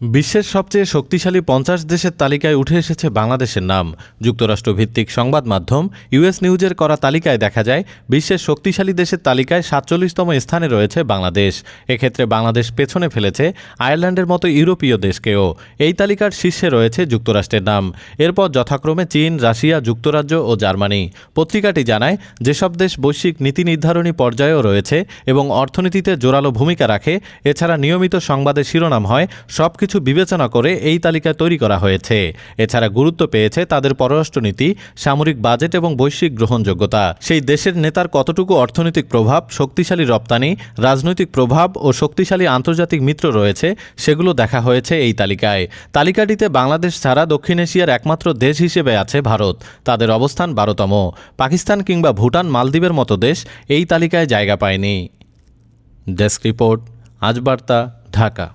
বিশ্বের সবচেয়ে শক্তিশালী পঞ্চাশ দেশের তালিকায় উঠে এসেছে বাংলাদেশের নাম। যুক্তরাষ্ট্র ভিত্তিক সংবাদ মাধ্যম ইউএস নিউজের করা তালিকায় দেখা যায়, বিশ্বের শক্তিশালী দেশের তালিকায় সাতচল্লিশতম স্থানে রয়েছে বাংলাদেশ। এক্ষেত্রে বাংলাদেশ পেছনে ফেলেছে আয়ারল্যান্ডের মতো ইউরোপীয় দেশকেও। এই তালিকার শীর্ষে রয়েছে যুক্তরাষ্ট্রের নাম। এরপর যথাক্রমে চীন, রাশিয়া, যুক্তরাজ্য ও জার্মানি। পত্রিকাটি জানায়, যেসব দেশ বৈশ্বিক নীতি নির্ধারণী পর্যায়েও রয়েছে এবং অর্থনীতিতে জোরালো ভূমিকা রাখে, এছাড়া নিয়মিত সংবাদের শিরোনাম হয় সবকিছু বিবেচনা করে এই তালিকা তৈরি করা হয়েছে। এছাড়া গুরুত্ব পেয়েছে তাদের পররাষ্ট্রনীতি, সামরিক বাজেট এবং বৈশ্বিক গ্রহণযোগ্যতা। সেই দেশের নেতার কতটুকু অর্থনৈতিক প্রভাব, শক্তিশালী রপ্তানি, রাজনৈতিক প্রভাব ও শক্তিশালী আন্তর্জাতিক মিত্র রয়েছে, সেগুলো দেখা হয়েছে এই তালিকায়। তালিকাটিতে বাংলাদেশ ছাড়া দক্ষিণ এশিয়ার একমাত্র দেশ হিসেবে আছে ভারত। তাদের অবস্থান বারোতম। পাকিস্তান কিংবা ভুটান, মালদ্বীপের মতো দেশ এই তালিকায় জায়গা পায়নি। ডেস্ক রিপোর্ট, আজ বার্তা, ঢাকা।